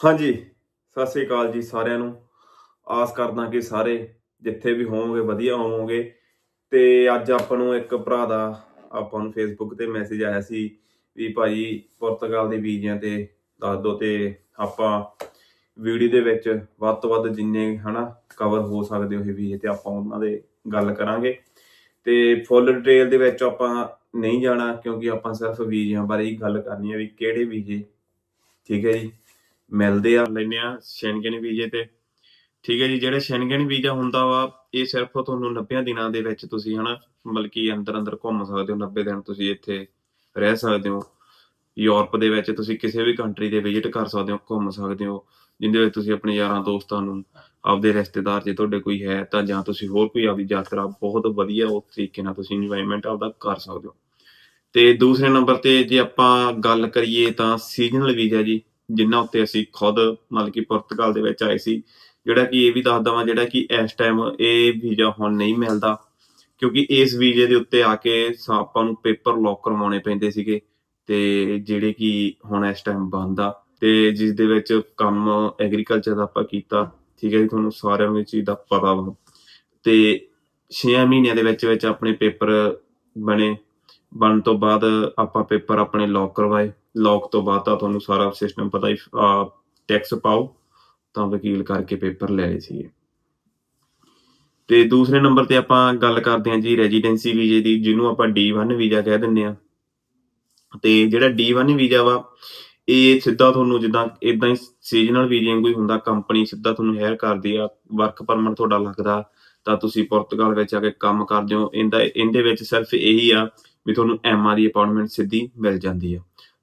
ਹਾਂਜੀ, ਸਤਿ ਸ੍ਰੀ ਅਕਾਲ ਜੀ ਸਾਰਿਆਂ ਨੂੰ। ਆਸ ਕਰਦਾ ਕਿ ਸਾਰੇ ਜਿੱਥੇ ਵੀ ਹੋਵੋਗੇ, ਵਧੀਆ ਹੋਵੋਗੇ। ਤੇ ਅੱਜ ਆਪਾਂ ਨੂੰ ਇੱਕ ਭਰਾ ਦਾ ਆਪਾਂ ਨੂੰ ਫੇਸਬੁੱਕ ਤੇ ਮੈਸੇਜ ਆਇਆ ਸੀ ਵੀ ਭਾਈ ਪੁਰਤਗਾਲ ਦੇ ਵੀਜ਼ਿਆਂ ਤੇ ਦੱਸ ਦਿਓ ਤੇ ਆਪਾਂ ਵੀਡੀਓ ਦੇ ਵਿੱਚ ਵੱਧ ਤੋਂ ਵੱਧ ਜਿੰਨੇ ਹਨਾ ਕਵਰ ਹੋ ਸਕਦੇ ਉਹ ਵੀਜ਼ੇ ਤੇ ਆਪਾਂ ਉਹਨਾਂ ਦੇ ਗੱਲ ਕਰਾਂਗੇ। ਤੇ ਫੁੱਲ ਡਿਟੇਲ ਦੇ ਵਿੱਚ ਆਪਾਂ ਨਹੀਂ ਜਾਣਾ ਕਿਉਂਕਿ ਆਪਾਂ ਸਿਰਫ ਵੀਜ਼ਿਆਂ ਬਾਰੇ ਹੀ ਗੱਲ ਕਰਨੀ ਹੈ ਵੀ ਕਿਹੜੇ ਵੀਜ਼ੇ, ਠੀਕ ਹੈ ਜੀ? ਮਿਲਦੇ ਆ ਲੈਨੇ ਆ ਸ਼ੈਂਗਨ ਵੀਜ਼ੇ ਤੇ। ਠੀਕ ਹੈ ਜੀ, ਜਿਹੜਾ ਸ਼ੈਂਗਨ ਵੀਜ਼ਾ ਹੁੰਦਾ ਵਾ, ਇਹ ਸਿਰਫ ਤੁਹਾਨੂੰ 90 ਦਿਨਾਂ ਦੇ ਵਿੱਚ ਤੁਸੀਂ ਹਨਾ ਮਤਲਬ ਅੰਦਰ ਅੰਦਰ ਘੁੰਮ ਸਕਦੇ ਹੋ 90 ਦਿਨ ਤੁਸੀਂ ਇੱਥੇ ਰਹਿ ਸਕਦੇ ਹੋ। ਯੂਰਪ ਦੇ ਵਿੱਚ ਤੁਸੀਂ ਕਿਸੇ ਵੀ ਕੰਟਰੀ ਦੇ ਵਿਜ਼ਿਟ ਕਰ ਸਕਦੇ ਹੋ, ਘੁੰਮ ਸਕਦੇ ਹੋ, ਜਿੰਦੇ ਵਿੱਚ ਤੁਸੀਂ ਆਪਣੇ ਯਾਰਾਂ ਦੋਸਤਾਂ ਨੂੰ, ਆਪਦੇ ਰਿਸ਼ਤੇਦਾਰ ਜੇ ਤੁਹਾਡੇ ਕੋਈ ਹੈ, ਤਾਂ ਜਾਂ ਤੁਸੀਂ ਹੋਰ ਕੋਈ ਆਪਦੀ ਯਾਤਰਾ ਬਹੁਤ ਵਧੀਆ ਉਸ ਤਰੀਕੇ ਨਾਲ ਤੁਸੀਂ ਇੰਜੋਇਮੈਂਟ ਆਪਦਾ ਕਰ ਸਕਦੇ ਹੋ। ਤੇ ਦੂਸਰੇ ਨੰਬਰ ਤੇ ਜੇ ਆਪਾਂ ਗੱਲ ਕਰੀਏ ਤਾਂ ਸੀਜ਼ਨਲ ਵੀਜ਼ਾ ਜੀ ਜਿਨ੍ਹਾਂ ਉੱਤੇ ਅਸੀਂ ਖੁਦ ਮਤਲਬ ਕਿ ਪੁਰਤਗਾਲ ਦੇ ਵਿੱਚ ਆਏ ਸੀ, ਜਿਹੜਾ ਕਿ ਇਹ ਵੀ ਦੱਸ ਦਵਾਂ ਜਿਹੜਾ ਕਿ ਇਸ ਟਾਈਮ ਇਹ ਵੀਜ਼ਾ ਹੁਣ ਨਹੀਂ ਮਿਲਦਾ, ਕਿਉਂਕਿ ਇਸ ਵੀਜ਼ੇ ਦੇ ਉੱਤੇ ਆ ਕੇ ਆਪਾਂ ਨੂੰ ਪੇਪਰ ਲੌਕ ਕਰਵਾਉਣੇ ਪੈਂਦੇ ਸੀਗੇ ਤੇ ਜਿਹੜੇ ਕਿ ਹੁਣ ਇਸ ਟਾਈਮ ਬੰਦ ਆ ਤੇ ਜਿਸ ਦੇ ਵਿੱਚ ਕੰਮ ਐਗਰੀਕਲਚਰ ਦਾ ਆਪਾਂ ਕੀਤਾ, ਠੀਕ ਹੈ ਜੀ, ਤੁਹਾਨੂੰ ਸਾਰਿਆਂ ਨੂੰ ਇਹ ਚੀਜ਼ ਦਾ ਪਤਾ ਵਾ। ਤੇ 6 ਮਹੀਨਿਆਂ ਦੇ ਵਿੱਚ ਵਿੱਚ ਆਪਣੇ ਪੇਪਰ ਬਣੇ, ਬਣਨ ਤੋਂ ਬਾਅਦ ਆਪਾਂ ਪੇਪਰ ਆਪਣੇ ਲੌਕ ਕਰਵਾਏ। ਲੌਕ ਤੋਂ ਬਾਅਦ ਤਾਂ ਤੁਹਾਨੂੰ ਸਾਰਾ ਸਿਸਟਮ ਪਤਾ ਹੀ ਟੈਕਸ ਪਾਓ, ਤਾਂ ਵਕੀਲ ਕਰਕੇ ਪੇਪਰ ਲੈ ਲਏ ਸੀਗੇ। ਤੇ ਦੂਸਰੇ ਨੰਬਰ ਤੇ ਆਪਾਂ ਗੱਲ ਕਰਦੇ ਹਾਂ ਜੀ ਰੈਜ਼ੀਡੈਂਸੀ ਵੀਜ਼ੇ ਦੀ, ਜਿਹਨੂੰ ਆਪਾਂ D1 ਵੀਜ਼ਾ ਕਹਿ ਦਿੰਦੇ ਆ ਤੇ ਜਿਹੜਾ D1 ਵੀਜ਼ਾ ਵਾ, ਇਹ ਸਿੱਧਾ ਤੁਹਾਨੂੰ ਜਿੱਦਾਂ ਇਦਾਂ ਹੀ ਸੀਜ਼ਨਲ ਵੀਜ਼ੇ ਵਾਂਗੂ ਹੀ ਹੁੰਦਾ ਕੰਪਨੀ ਸਿੱਧਾ ਤੁਹਾਨੂੰ ਹਾਇਰ ਕਰਦੀ ਆ ਵਰਕ ਪਰਮਿਟ ਤੁਹਾਡਾ ਲੱਗਦਾ, ਤਾਂ ਤੁਸੀਂ ਪੁਰਤਗਾਲ ਵਿੱਚ ਆ ਕੇ ਕੰਮ ਕਰਦੇ ਹੋ, ਇਹਦਾ, ਇਹਦੇ ਵਿੱਚ ਸਿਰਫ ਇਹੀ ਆ ਵੀ ਤੁਹਾਨੂੰ ਐਮਆ ਦੀ ਅਪਾਇੰਟਮੈਂਟ ਸਿੱਧੀ ਮਿਲ ਜਾਂਦੀ ਆ।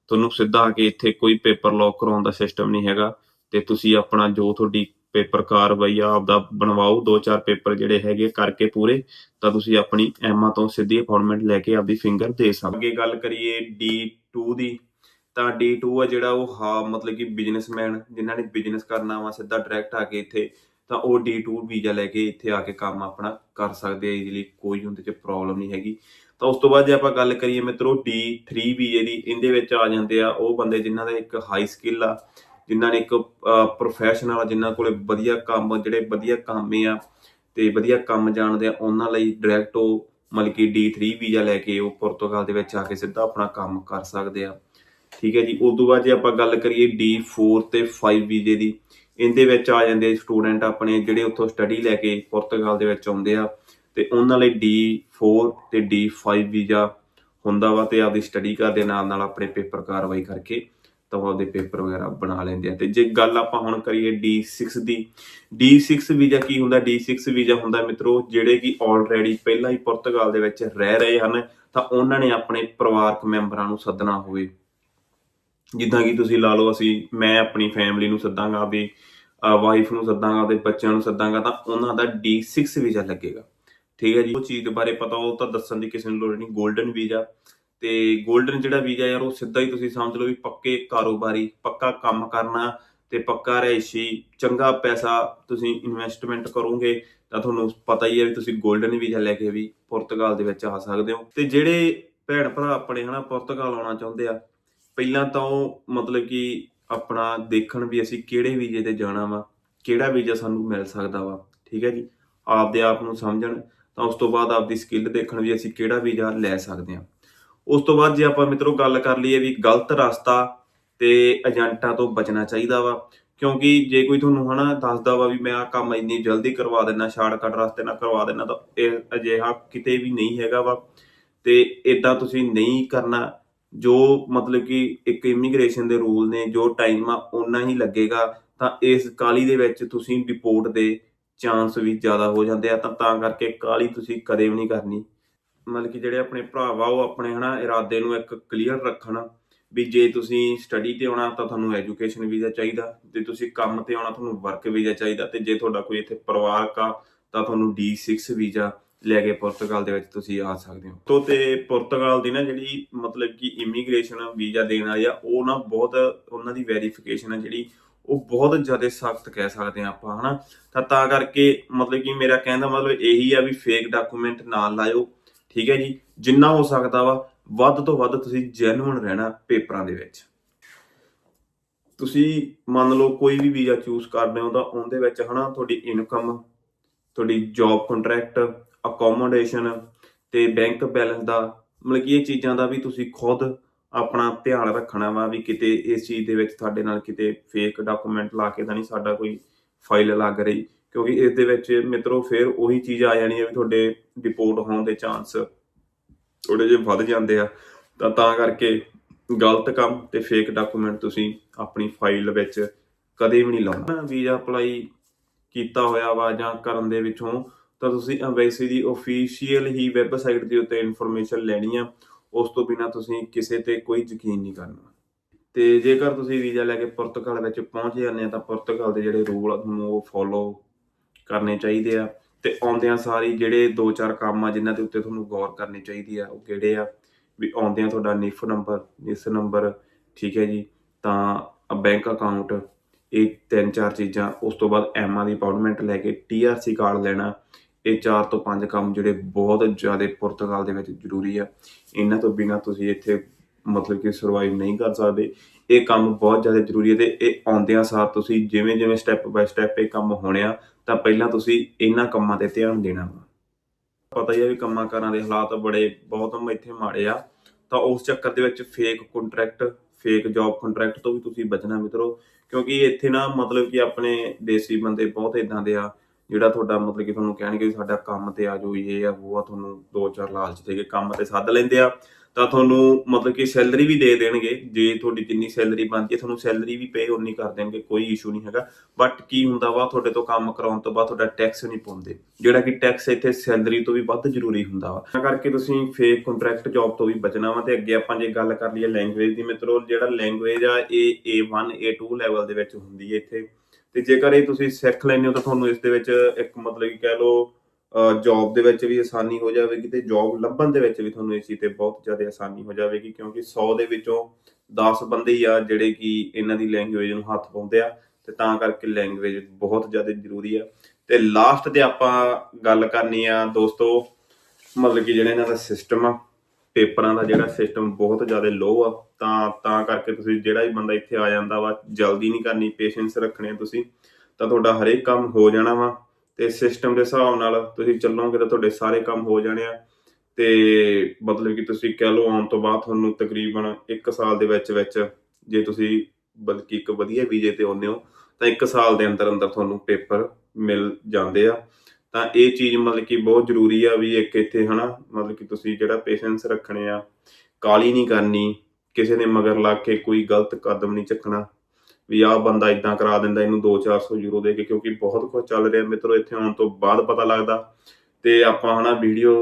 ਤੁਹਾਨੂੰ ਸਿੱਧਾ ਆ ਕੇ ਇੱਥੇ ਕੋਈ ਪੇਪਰ ਲੌਕ ਕਰਾਉਣ ਦਾ ਸਿਸਟਮ ਨਹੀਂ ਹੈਗਾ ਤੇ ਤੁਸੀਂ ਆਪਣਾ ਜੋ ਤੁਹਾਡੀ ਪੇਪਰ ਕਾਰਵਾਈ ਆ, ਆਪਦਾ ਬਣਵਾਓ, ਦੋ ਚਾਰ ਪੇਪਰ ਜਿਹੜੇ ਹੈਗੇ ਕਰਕੇ ਪੂਰੇ, ਤਾਂ ਤੁਸੀਂ ਆਪਣੀ ਐਮਆ ਤੋਂ ਸਿੱਧੀ ਅਪਾਇੰਟਮੈਂਟ ਲੈ ਕੇ ਆਪਦੀ ਫਿੰਗਰ ਦੇ ਸਕਦੇ ਅੱਗੇ ਗੱਲ ਕਰੀਏ D2 ਦੀ, ਤਾਂ D2 ਆ ਜਿਹੜਾ ਉਹ ਹਾ ਮਤਲਬ ਕਿ ਬਿਜ਼ਨਸਮੈਨ ਜਿਨ੍ਹਾਂ ਨੇ ਬਿਜ਼ਨਸ ਕਰਨਾ ਵਾ ਸਿੱਧਾ ਡਾਇਰੈਕਟ ਆ ਕੇ ਇੱਥੇ ਤਾਂ ਉਹ D2 ਵੀਜ਼ਾ ਲੈ ਕੇ ਇੱਥੇ ਆ ਕੇ ਕੰਮ ਆਪਣਾ ਕਰ ਸਕਦੇ ਆ ਈਜ਼ੀਲੀ ਕੋਈ ਉਹਦੇ ਚ ਪ੍ਰੋਬਲਮ ਨਹੀਂ ਹੈਗੀ। ਤਾਂ ਉਸ ਤੋਂ ਬਾਅਦ ਜੇ ਆਪਾਂ ਗੱਲ ਕਰੀਏ ਮਿੱਤਰੋ D3 ਵੀਜ਼ੇ ਦੀ, ਇਹਦੇ ਵਿੱਚ ਆ ਜਾਂਦੇ ਆ ਉਹ ਬੰਦੇ ਜਿਨ੍ਹਾਂ ਦਾ ਇੱਕ ਹਾਈ ਸਕਿੱਲ ਆ, ਜਿਨ੍ਹਾਂ ਨੇ ਇੱਕ ਪ੍ਰੋਫੈਸ਼ਨਲ ਆ, ਜਿਨ੍ਹਾਂ ਕੋਲੇ ਵਧੀਆ ਕੰਮ, ਜਿਹੜੇ ਵਧੀਆ ਕੰਮ ਆ ਤੇ ਵਧੀਆ ਕੰਮ ਜਾਣਦੇ ਆ, ਉਹਨਾਂ ਲਈ ਡਾਇਰੈਕਟ ਉਹ ਮਤਲਬ ਕਿ D3 ਵੀਜ਼ਾ ਲੈ ਕੇ ਉਹ ਪੁਰਤਗਾਲ ਦੇ ਵਿੱਚ ਆ ਕੇ ਸਿੱਧਾ ਆਪਣਾ ਕੰਮ ਕਰ ਸਕਦੇ ਆ। ਠੀਕ ਹੈ ਜੀ, ਉਸ ਤੋਂ ਬਾਅਦ ਜੇ ਆਪਾਂ ਗੱਲ ਕਰੀਏ D4 ਤੇ 5 ਵੀਜ਼ੇ ਦੀ ਇਹਦੇ ਵਿੱਚ ਆ ਜਾਂਦੇ ਸਟੂਡੈਂਟ ਆਪਣੇ ਜਿਹੜੇ ਉੱਥੋਂ ਸਟੱਡੀ ਲੈ ਕੇ ਪੁਰਤਗਾਲ ਦੇ ਵਿੱਚ ਆਉਂਦੇ ਆ ਤੇ ਉਹਨਾਂ ਲਈ D4 ਤੇ D5 ਵੀਜ਼ਾ ਹੁੰਦਾ ਵਾ ਤੇ ਆਪਦੀ ਸਟੱਡੀ ਕਰਦੇ ਨਾਲ ਨਾਲ ਆਪਣੇ ਪੇਪਰ ਕਾਰਵਾਈ ਕਰਕੇ ਤਾਂ ਉਹਦੇ ਪੇਪਰ ਵਗੈਰਾ ਬਣਾ ਲੈਂਦੇ ਆ। ਤੇ ਜੇ ਗੱਲ ਆਪਾਂ ਹੁਣ ਕਰੀਏ D6 ਦੀ D6 ਵੀਜ਼ਾ ਕੀ ਹੁੰਦਾ? D6 ਵੀਜ਼ਾ ਹੁੰਦਾ ਮਿੱਤਰੋ, ਜਿਹੜੇ ਕਿ ਆਲਰੇਡੀ ਪਹਿਲਾਂ ਹੀ ਪੁਰਤਗਾਲ ਦੇ ਵਿੱਚ ਰਹਿ ਰਹੇ ਹਨ, ਤਾਂ ਉਹਨਾਂ ਨੇ ਆਪਣੇ ਪਰਿਵਾਰਕ ਮੈਂਬਰਾਂ ਨੂੰ ਸੱਦਣਾ ਹੋਵੇ। ਜਿੱਦਾਂ ਕਿ ਤੁਸੀਂ ਲਾ ਲਓ ਅਸੀਂ, ਮੈਂ ਆਪਣੀ ਫੈਮਿਲੀ ਨੂੰ ਸੱਦਾਂਗਾ ਵੀ ਵਾਈਫ ਨੂੰ ਸੱਦਾਂਗਾ ਤੇ ਬੱਚਿਆਂ ਨੂੰ ਸੱਦਾਂਗਾ ਤਾਂ ਉਹਨਾਂ ਦਾ D6 ਵੀਜ਼ਾ ਲੱਗੇਗਾ। ਠੀਕ ਹੈ ਜੀ, ਉਹ ਚੀਜ਼ ਬਾਰੇ ਪਤਾ, ਉਹ ਤਾਂ ਦੱਸਣ ਦੀ ਕਿਸੇ ਨੂੰ ਲੋੜ ਨਹੀਂ 골ਡਨ ਵੀਜ਼ਾ ਤੇ 골ਡਨ ਜਿਹੜਾ ਵੀਜ਼ਾ ਯਾਰ, ਉਹ ਸਿੱਧਾ ਹੀ ਤੁਸੀਂ ਸਮਝ ਲਓ ਵੀ ਪੱਕੇ ਕਾਰੋਬਾਰੀ, ਪੱਕਾ ਕੰਮ ਕਰਨਾ ਤੇ ਪੱਕਾ ਰਹਿਸ਼ੀ ਚੰਗਾ ਪੈਸਾ ਤੁਸੀਂ ਇਨਵੈਸਟਮੈਂਟ ਕਰੋਗੇ, ਤਾਂ ਤੁਹਾਨੂੰ ਪਤਾ ਹੀ ਹੈ ਵੀ ਤੁਸੀਂ 골ਡਨ ਵੀਜ਼ਾ ਲੈ ਕੇ ਵੀ ਪੁਰਤਗਾਲ ਦੇ ਵਿੱਚ ਆ ਸਕਦੇ ਹੋ। ਤੇ ਜਿਹੜੇ ਭੈਣ ਭਰਾ ਆਪਣੇ ਹਨਾ, ਪੁਰਤਗਾਲ ਆਉਣਾ ਚਾਹੁੰਦੇ ਆ ਪਹਿਲਾਂ ਤਾਂ ਉਹ ਮਤਲਬ ਕਿ ਆਪਣਾ ਦੇਖਣ ਵੀ ਅਸੀਂ ਕਿਹੜੇ ਵੀਜ਼ੇ ਤੇ ਜਾਣਾ ਵਾ, ਕਿਹੜਾ ਵੀਜ਼ਾ ਸਾਨੂੰ ਮਿਲ ਸਕਦਾ ਵਾ, ਠੀਕ ਹੈ ਜੀ? ਆਪਦੇ ਆਪ ਨੂੰ ਸਮਝਣ, ਤਾਂ ਉਸ ਤੋਂ ਬਾਅਦ ਆਪਦੀ ਸਕਿੱਲ ਦੇਖਣ ਵੀ ਅਸੀਂ ਕਿਹੜਾ ਵੀਜ਼ਾ ਲੈ ਸਕਦੇ ਹਾਂ। ਉਸ ਤੋਂ ਬਾਅਦ ਜੇ ਆਪਾਂ ਮਿੱਤਰੋ ਗੱਲ ਕਰ ਲਈਏ ਵੀ ਗਲਤ ਰਸਤਾ ਤੇ ਏਜੰਟਾਂ ਤੋਂ ਬਚਣਾ ਚਾਹੀਦਾ ਵਾ, ਕਿਉਂਕਿ ਜੇ ਕੋਈ ਤੁਹਾਨੂੰ ਹਨਾ ਦੱਸਦਾ ਵਾ ਵੀ ਮੈਂ ਆ ਕੰਮ ਇੰਨੀ ਜਲਦੀ ਕਰਵਾ ਦੇਣਾ ਸ਼ਾਰਟਕਟ ਰਸਤੇ ਨਾਲ ਕਰਵਾ ਦੇਣਾ ਤਾਂ ਇਹ ਅਜਿਹਾ ਕਿਤੇ ਵੀ ਨਹੀਂ ਹੈਗਾ ਵਾ। ਤੇ ਇਦਾਂ ਤੁਸੀਂ ਨਹੀਂ ਕਰਨਾ ਜੋ ਮਤਲਬ ਕਿ ਇੱਕ ਇਮੀਗ੍ਰੇਸ਼ਨ ਦੇ ਰੂਲ ਨੇ, ਜੋ ਟਾਈਮ ਆ ਓਨਾ ਹੀ ਲੱਗੇਗਾ, ਤਾਂ ਇਸ ਕਾਲੀ ਦੇ ਵਿੱਚ ਤੁਸੀਂ ਡਿਪੋਰਟ ਦੇ ਚਾਂਸ ਵੀ ਜ਼ਿਆਦਾ ਹੋ ਜਾਂਦੇ ਆ। ਤਾਂ ਤਾਂ ਕਰਕੇ ਕਾਲੀ ਤੁਸੀਂ ਕਦੇ ਵੀ ਨਹੀਂ ਕਰਨੀ। ਮਤਲਬ ਕਿ ਜਿਹੜੇ ਆਪਣੇ ਭਰਾ ਵਾ ਉਹ ਆਪਣੇ ਹਨਾ ਇਰਾਦੇ ਨੂੰ ਇੱਕ ਕਲੀਅਰ ਰੱਖਣ ਵੀ ਜੇ ਤੁਸੀਂ ਸਟੱਡੀ ਤੇ ਆਉਣਾ ਤਾਂ ਤੁਹਾਨੂੰ ਐਜੂਕੇਸ਼ਨ ਵੀਜ਼ਾ ਚਾਹੀਦਾ, ਜੇ ਤੁਸੀਂ ਕੰਮ ਤੇ ਆਉਣਾ, ਤੁਹਾਨੂੰ ਵਰਕ ਵੀਜ਼ਾ ਚਾਹੀਦਾ, ਤੇ ਜੇ ਤੁਹਾਡਾ ਕੋਈ ਇੱਥੇ ਪਰਿਵਾਰਕ ਆ, ਤਾਂ ਤੁਹਾਨੂੰ D6 ਵੀਜ਼ਾ ਲੈ ਕੇ ਪੁਰਤਗਾਲ ਦੇ ਵਿੱਚ ਤੁਸੀਂ ਆ ਸਕਦੇ ਹੋ। ਤੋਂ ਤੇ ਪੁਰਤਗਾਲ ਦੀ ਨਾ ਜਿਹੜੀ ਮਤਲਬ ਕਿ ਇਮੀਗ੍ਰੇਸ਼ਨ ਵੀਜ਼ਾ ਦੇਣ ਵਾਲੀ ਆ, ਉਹ ਨਾ ਬਹੁਤ ਉਹਨਾਂ ਦੀ ਵੈਰੀਫਿਕੇਸ਼ਨ ਆ ਜਿਹੜੀ ਉਹ ਬਹੁਤ ਜ਼ਿਆਦਾ ਸਖਤ ਕਹਿ ਸਕਦੇ ਆ ਆਪਾਂ, ਹਨਾ? ਤਾਂ ਤਾਂ ਕਰਕੇ ਮਤਲਬ ਕਿ ਮੇਰਾ ਕਹਿਣ ਦਾ ਮਤਲਬ ਇਹੀ ਆ ਵੀ ਫੇਕ ਡਾਕੂਮੈਂਟ ਨਾ ਲਾਇਓ, ਠੀਕ ਹੈ ਜੀ? ਜਿੰਨਾ ਹੋ ਸਕਦਾ ਵਾ, ਵੱਧ ਤੋਂ ਵੱਧ ਤੁਸੀਂ ਜੈਨੂਇਨ ਰਹਿਣਾ ਪੇਪਰਾਂ ਦੇ ਵਿੱਚ। ਤੁਸੀਂ ਮੰਨ ਲਓ ਕੋਈ ਵੀ ਵੀਜ਼ਾ ਚੂਜ਼ ਕਰਦੇ ਹੋ ਤਾਂ ਉਹਦੇ ਵਿੱਚ, ਹਨਾ, ਤੁਹਾਡੀ ਇਨਕਮ ਤੁਹਾਡੀ ਜੌਬ ਕੰਟਰੈਕਟ ਅਕੋਮੋਡੇਸ਼ਨ ਤੇ ਬੈਂਕ ਬੈਲੈਂਸ ਦਾ, ਮਤਲਬ ਕਿ ਇਹ ਚੀਜ਼ਾਂ ਦਾ ਵੀ ਤੁਸੀਂ ਖੁਦ ਆਪਣਾ ਧਿਆਨ ਰੱਖਣਾ ਵਾ ਵੀ ਕਿਤੇ ਇਸ ਚੀਜ਼ ਦੇ ਵਿੱਚ ਤੁਹਾਡੇ ਨਾਲ ਕਿਤੇ ਫੇਕ ਡਾਕੂਮੈਂਟ ਲਾ ਕੇ ਤਾਂ ਨਹੀਂ ਸਾਡਾ ਕੋਈ ਫਾਈਲ ਲੱਗ ਰਹੀ, ਕਿਉਂਕਿ ਇਸ ਦੇ ਵਿੱਚ ਮਿੱਤਰੋ ਫਿਰ ਉਹੀ ਚੀਜ਼ ਆ ਜਾਣੀ ਹੈ ਵੀ ਤੁਹਾਡੇ ਡਿਪੋਰਟ ਹੋਣ ਦੇ ਚਾਂਸ ਥੋੜੇ ਜਿਹੇ ਵੱਧ ਜਾਂਦੇ ਆ। ਤਾਂ ਤਾਂ ਕਰਕੇ ਗਲਤ ਕੰਮ ਤੇ ਫੇਕ ਡਾਕੂਮੈਂਟ ਤੁਸੀਂ ਆਪਣੀ ਫਾਈਲ ਵਿੱਚ ਕਦੇ ਵੀ ਨਹੀਂ ਲਾਉਣਾ। ਵੀਜ਼ਾ ਅਪਲਾਈ ਕੀਤਾ ਹੋਇਆ ਵਾ ਜਾਂ ਕਰਨ ਦੇ ਵਿੱਚੋਂ ਤਾਂ ਤੁਸੀਂ ਐਮਬੈਸੀ ਦੀ ਅਫੀਸ਼ੀਅਲ ਹੀ ਵੈਬਸਾਈਟ ਦੇ ਉੱਤੇ ਇਨਫੋਰਮੇਸ਼ਨ ਲੈਣੀ ਆ। ਉਸ ਤੋਂ ਬਿਨਾ ਤੁਸੀਂ ਕਿਸੇ ਤੇ ਕੋਈ ਯਕੀਨ ਨਹੀਂ ਕਰਨਾ। ਤੇ ਜੇਕਰ ਤੁਸੀਂ ਵੀਜ਼ਾ ਲੈ ਕੇ ਪੁਰਤਗਾਲ ਵਿੱਚ ਪਹੁੰਚ ਜਾਂਦੇ ਆ, ਤਾਂ ਪੁਰਤਗਾਲ ਦੇ ਜਿਹੜੇ ਰੂਲ ਆ, ਤੁਹਾਨੂੰ ਉਹ ਫੋਲੋ ਕਰਨੇ ਚਾਹੀਦੇ ਆ। ਤੇ ਆਉਂਦਿਆਂ ਸਾਰੀ ਜਿਹੜੇ 2-4 ਕੰਮ ਆ, ਜਿਨ੍ਹਾਂ ਦੇ ਉੱਤੇ ਤੁਹਾਨੂੰ ਗੌਰ ਕਰਨੀ ਚਾਹੀਦੀ ਆ, ਉਹ ਕਿਹੜੇ ਆ? ਵੀ ਆਉਂਦਿਆਂ ਤੁਹਾਡਾ ਨਿਫ ਨੰਬਰ ਨਿਸ ਨੰਬਰ, ਠੀਕ ਹੈ ਜੀ? ਤਾਂ ਬੈਂਕ ਅਕਾਊਂਟ ਇਹ ਤਿੰਨ ਚਾਰ ਚੀਜ਼ਾਂ, ਉਸ ਤੋਂ ਬਾਅਦ ਐਮਆ ਦੀ ਅਪਾਇੰਟਮੈਂਟ ਲੈ ਕੇ ਟੀਆਰਸੀ ਕਾਰਡ ਲੈਣਾ। ਇਹ ਚਾਰ ਤੋਂ ਪੰਜ ਕੰਮ ਜਿਹੜੇ ਬਹੁਤ ਜ਼ਿਆਦਾ ਪੁਰਤਗਾਲ ਦੇ ਵਿੱਚ ਜ਼ਰੂਰੀ ਆ। ਇਹਨਾਂ ਤੋਂ ਬਿਨਾ ਤੁਸੀਂ ਇੱਥੇ ਮਤਲਬ ਕਿ ਸਰਵਾਈਵ ਨਹੀਂ ਕਰ ਸਕਦੇ। ਇਹ ਕੰਮ ਬਹੁਤ ਜ਼ਿਆਦਾ ਜ਼ਰੂਰੀ ਹੈ ਤੇ ਇਹ ਆਉਂਦਿਆਂ ਸਾਰ ਤੁਸੀਂ ਜਿਵੇਂ ਜਿਵੇਂ ਸਟੈਪ ਬਾਈ ਸਟੈਪ ਇਹ ਕੰਮ ਹੋਣੇ ਆ ਤਾਂ ਪਹਿਲਾਂ ਤੁਸੀਂ ਇਹਨਾਂ ਕੰਮਾਂ ਤੇ ਧਿਆਨ ਦੇਣਾ ਵਾ। ਪਤਾ ਹੀ ਆ ਵੀ ਕੰਮਾਂ ਕਾਰਾਂ ਦੇ ਹਾਲਾਤ ਬੜੇ ਬਹੁਤ ਇੱਥੇ ਮਾੜੇ ਆ। ਤਾਂ ਉਸ ਚੱਕਰ ਦੇ ਵਿੱਚ fake contract fake job contract ਤੋਂ ਵੀ ਤੁਸੀਂ ਬਚਣਾ ਮਿੱਤਰੋ। ਕਿਉਂਕਿ ਇੱਥੇ ਨਾ ਮਤਲਬ ਕਿ ਆਪਣੇ ਦੇਸੀ ਬੰਦੇ ਬਹੁਤ ਇਦਾਂ ਦੇ ਆ। ਜਿਹੜਾ ਤੁਹਾਡਾ ਮਤਲਬ ਕਿ ਤੁਹਾਨੂੰ ਕਹਿਣਗੇ ਸਾਡਾ ਕੰਮ ਤੇ ਆ ਜਾਓ, ਇਹ ਆ, ਉਹ ਆ, ਤੁਹਾਨੂੰ ਦੋ ਚਾਰ ਲਾਲਚ ਦੇ ਕੇ ਕੰਮ ਤੇ ਸੱਦ ਲੈਂਦੇ ਆ, ਤਾਂ ਤੁਹਾਨੂੰ ਮਤਲਬ ਕਿ ਸੈਲਰੀ ਵੀ ਦੇ ਦੇਣਗੇ। ਜੇ ਤੁਹਾਡੀ ਜਿੰਨੀ ਸੈਲਰੀ ਬਣਦੀ ਹੈ, ਤੁਹਾਨੂੰ ਸੈਲਰੀ ਵੀ ਪੇ ਉਨੀ ਕਰ ਦੇਣਗੇ, ਕੋਈ ਇਸ਼ੂ ਨਹੀਂ ਹੈਗਾ। ਬਟ ਕੀ ਹੁੰਦਾ ਵਾ, ਤੁਹਾਡੇ ਤੋਂ ਕੰਮ ਕਰਾਉਣ ਤੋਂ ਬਾਅਦ ਤੁਹਾਡਾ ਟੈਕਸ ਨਹੀਂ ਪਾਉਂਦੇ। ਜਿਹੜਾ ਕਿ ਟੈਕਸ ਇੱਥੇ ਸੈਲਰੀ ਤੋਂ ਵੀ ਵੱਧ ਜ਼ਰੂਰੀ ਹੁੰਦਾ ਵਾ। ਤਾਂ ਕਰਕੇ ਤੁਸੀਂ ਫੇਕ ਕੰਟਰੈਕਟ ਜੌਬ ਤੋਂ ਵੀ ਬਚਣਾ ਵਾ, ਤੇ ਅੱਗੇ ਆਪਾਂ ਜੇ ਗੱਲ ਕਰ ਲਈਏ ਲੈਂਗੁਏਜ ਦੀ, ਮਿੱਤਰੋ, ਜਿਹੜਾ ਲੈਂਗੁਏਜ ਆ, ਇਹ A1 A2 ਲੈਵਲ ਦੇ ਵਿੱਚ ਹੁੰਦੀ ਹੈ ਇੱਥੇ। ਤੇ ਜੇਕਰ ਇਹ ਤੁਸੀਂ ਸਿੱਖ ਲੈਂਦੇ ਹੋ ਤਾਂ ਤੁਹਾਨੂੰ ਇਸ ਦੇ ਵਿੱਚ ਇੱਕ ਮਤਲਬ ਕਿ ਕਹਿ ਲਓ ਜੌਬ ਦੇ ਵਿੱਚ ਵੀ ਆਸਾਨੀ ਹੋ ਜਾਵੇਗੀ ਤੇ ਜੌਬ ਲੱਭਣ ਦੇ ਵਿੱਚ ਵੀ ਤੁਹਾਨੂੰ ਇਸ ਚੀਜ਼ ਤੇ ਬਹੁਤ ਜ਼ਿਆਦਾ ਆਸਾਨੀ ਹੋ ਜਾਵੇਗੀ ਕਿਉਂਕਿ 100 ਦੇ ਵਿੱਚੋਂ 10 ਬੰਦੇ ਹੀ ਆ ਜਿਹੜੇ ਕਿ ਇਹਨਾਂ ਦੀ ਲੈਂਗੁਏਜ ਨੂੰ ਹੱਥ ਪਾਉਂਦੇ ਆ ਤੇ ਤਾਂ ਕਰਕੇ ਲੈਂਗੁਏਜ ਬਹੁਤ ਜ਼ਿਆਦਾ ਜ਼ਰੂਰੀ ਆ। ਤੇ ਲਾਸਟ ਤੇ ਆਪਾਂ ਗੱਲ ਕਰਨੀ ਆ ਦੋਸਤੋ, ਮਤਲਬ ਕਿ ਜਿਹੜਾ ਇਹਨਾਂ ਦਾ ਸਿਸਟਮ ਆ ਪੇਪਰਾਂ ਦਾ ਜਿਹੜਾ ਸਿਸਟਮ ਬਹੁਤ ਜ਼ਿਆਦਾ ਲੋ ਆ, ਤਾਂ ਤਾਂ ਕਰਕੇ ਤੁਸੀਂ ਜਿਹੜਾ ਵੀ ਬੰਦਾ ਇੱਥੇ ਆ ਜਾਂਦਾ ਵਾ, ਜਲਦੀ ਨਹੀਂ ਕਰਨੀ ਪੇਸ਼ੈਂਸ ਰੱਖਣੇ ਤੁਸੀਂ, ਤਾਂ ਤੁਹਾਡਾ ਹਰੇਕ ਕੰਮ ਹੋ ਜਾਣਾ ਵਾ, ਤੇ ਸਿਸਟਮ ਦੇ ਹਿਸਾਬ ਨਾਲ ਤੁਸੀਂ ਚੱਲੋਗੇ ਤਾਂ ਤੁਹਾਡੇ ਸਾਰੇ ਕੰਮ ਹੋ ਜਾਣੇ ਆ, ਤੇ ਮਤਲਬ ਕਿ ਤੁਸੀਂ ਕਹਿ ਲਓ ਆਉਣ ਤੋਂ ਬਾਅਦ ਤੁਹਾਨੂੰ ਤਕਰੀਬਨ 1 ਸਾਲ ਦੇ ਵਿੱਚ ਵਿੱਚ ਜੇ ਤੁਸੀਂ ਬਲਕਿ ਇੱਕ ਵਧੀਆ ਵੀਜ਼ੇ ਤੇ ਆਉਂਦੇ ਹੋ, ਤਾਂ 1 ਸਾਲ ਦੇ ਅੰਦਰ ਅੰਦਰ ਤੁਹਾਨੂੰ ਪੇਪਰ ਮਿਲ ਜਾਂਦੇ ਆ ਤਾਂ ਇਹ ਚੀਜ਼ ਮਤਲਬ ਕਿ ਬਹੁਤ ਜ਼ਰੂਰੀ ਆ ਵੀ ਇੱਕ ਇੱਥੇ ਹਨਾ, ਮਤਲਬ ਕਿ ਤੁਸੀਂ ਜਿਹੜਾ ਪੇਸ਼ੈਂਸ ਰੱਖਣੇ ਆ ਕਾਲੀ ਨਹੀਂ ਕਰਨੀ, ਕਿਸੇ ਦੇ ਮਗਰ ਲੱਗ ਕੇ ਕੋਈ ਗਲਤ ਕਦਮ ਨਹੀਂ ਚੱਕਣਾ, ਵੀ ਆਹ ਬੰਦਾ ਇਦਾਂ ਕਰਾ ਦਿੰਦਾ, ਇਹਨੂੰ 2-400 ਯੂਰੋ ਦੇ ਕੇ, ਕਿਉਂਕਿ ਬਹੁਤ ਕੁਝ ਚੱਲ ਰਿਹਾ ਮਿੱਤਰੋ, ਇੱਥੇ ਆਉਣ ਤੋਂ ਬਾਅਦ ਪਤਾ ਲੱਗਦਾ। ਤੇ ਆਪਾਂ ਹਨਾ ਵੀਡੀਓ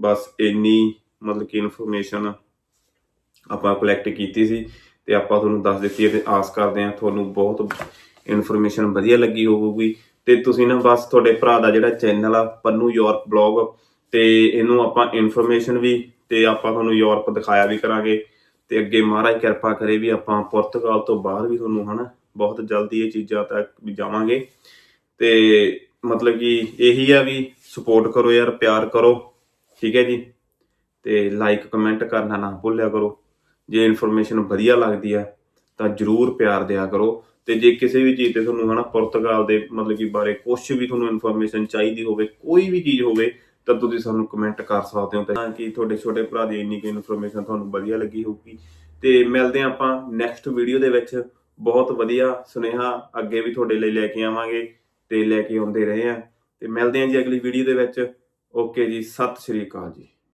ਬਸ ਇੰਨੀ ਮਤਲਬ ਕਿ ਇਨਫੋਰਮੇਸ਼ਨ ਆਪਾਂ ਕਲੈਕਟ ਕੀਤੀ ਸੀ ਤੇ ਆਪਾਂ ਤੁਹਾਨੂੰ ਦੱਸ ਦਿੱਤੀ ਹੈ ਤੇ ਆਸ ਕਰਦੇ ਹਾਂ ਤੁਹਾਨੂੰ ਬਹੁਤ ਇਨਫੋਰਮੇਸ਼ਨ ਵਧੀਆ ਲੱਗੀ ਹੋਵੇਗੀ ਤੇ ਤੁਸੀਂ ਨਾ ਬਸ ਤੁਹਾਡੇ ਭਰਾ ਦਾ ਜਿਹੜਾ ਚੈਨਲ ਆ, ਪੰਨੂ ਯੂਰਪ ਬਲੌਗ, ਤੇ ਇਹਨੂੰ ਆਪਾਂ ਇਨਫੋਰਮੇਸ਼ਨ ਵੀ, ਤੇ ਆਪਾਂ ਤੁਹਾਨੂੰ ਯੂਰਪ ਦਿਖਾਇਆ ਵੀ ਕਰਾਂਗੇ। ਤੇ ਅੱਗੇ ਮਹਾਰਾਜ ਕਿਰਪਾ ਕਰੇ ਵੀ ਆਪਾਂ ਪੁਰਤਗਾਲ ਤੋਂ ਬਾਹਰ ਵੀ ਤੁਹਾਨੂੰ ਹਨਾ, ਬਹੁਤ ਜਲਦੀ ਇਹ ਚੀਜ਼ਾਂ ਤੱਕ ਵੀ ਜਾਵਾਂਗੇ। ਤੇ ਮਤਲਬ ਕਿ ਇਹੀ ਆ ਵੀ ਸਪੋਰਟ ਕਰੋ ਯਾਰ, ਪਿਆਰ ਕਰੋ, ਠੀਕ ਹੈ ਜੀ? ਤੇ ਲਾਈਕ ਕਮੈਂਟ ਕਰਨਾ ਨਾ ਭੁੱਲਿਆ ਕਰੋ। ਜੇ ਇਨਫੋਰਮੇਸ਼ਨ ਵਧੀਆ ਲੱਗਦੀ ਆ, ਤਾਂ ਜਰੂਰ ਪਿਆਰ ਦਿਆ ਕਰੋ। ਤੇ ਜੇ ਕਿਸੇ ਵੀ ਚੀਜ਼ ਤੇ ਤੁਹਾਨੂੰ ਹਨਾ ਪੁਰਤਗਾਲ ਦੇ ਮਤਲਬ ਕਿ ਬਾਰੇ ਕੁਝ ਵੀ ਤੁਹਾਨੂੰ ਇਨਫੋਰਮੇਸ਼ਨ ਚਾਹੀਦੀ ਹੋਵੇ, ਕੋਈ ਵੀ ਚੀਜ਼ ਹੋਵੇ, ਤਾਂ ਤੁਸੀਂ ਸਾਨੂੰ ਕਮੈਂਟ ਕਰ ਸਕਦੇ ਹੋ ਤਾਂ ਕਿ ਤੁਹਾਡੇ ਛੋਟੇ ਭਰਾ ਦੀ ਇੰਨੀ ਕਿ ਇਨਫੋਰਮੇਸ਼ਨ ਤੁਹਾਨੂੰ ਵਧੀਆ ਲੱਗੀ ਹੋਊਗੀ। ਤੇ ਮਿਲਦੇ ਹਾਂ ਆਪਾਂ ਨੈਕਸਟ ਵੀਡੀਓ ਦੇ ਵਿੱਚ। ਬਹੁਤ ਵਧੀਆ ਸੁਨੇਹਾ ਅੱਗੇ ਵੀ ਤੁਹਾਡੇ ਲਈ ਲੈ ਕੇ ਆਵਾਂਗੇ ਤੇ ਲੈ ਕੇ ਆਉਂਦੇ ਰਹੇ ਆ ਤੇ ਮਿਲਦੇ ਹਾਂ ਜੀ ਅਗਲੀ ਵੀਡੀਓ ਦੇ ਵਿੱਚ। ਓਕੇ ਜੀ, ਸਤਿ ਸ਼੍ਰੀ ਅਕਾਲ ਜੀ।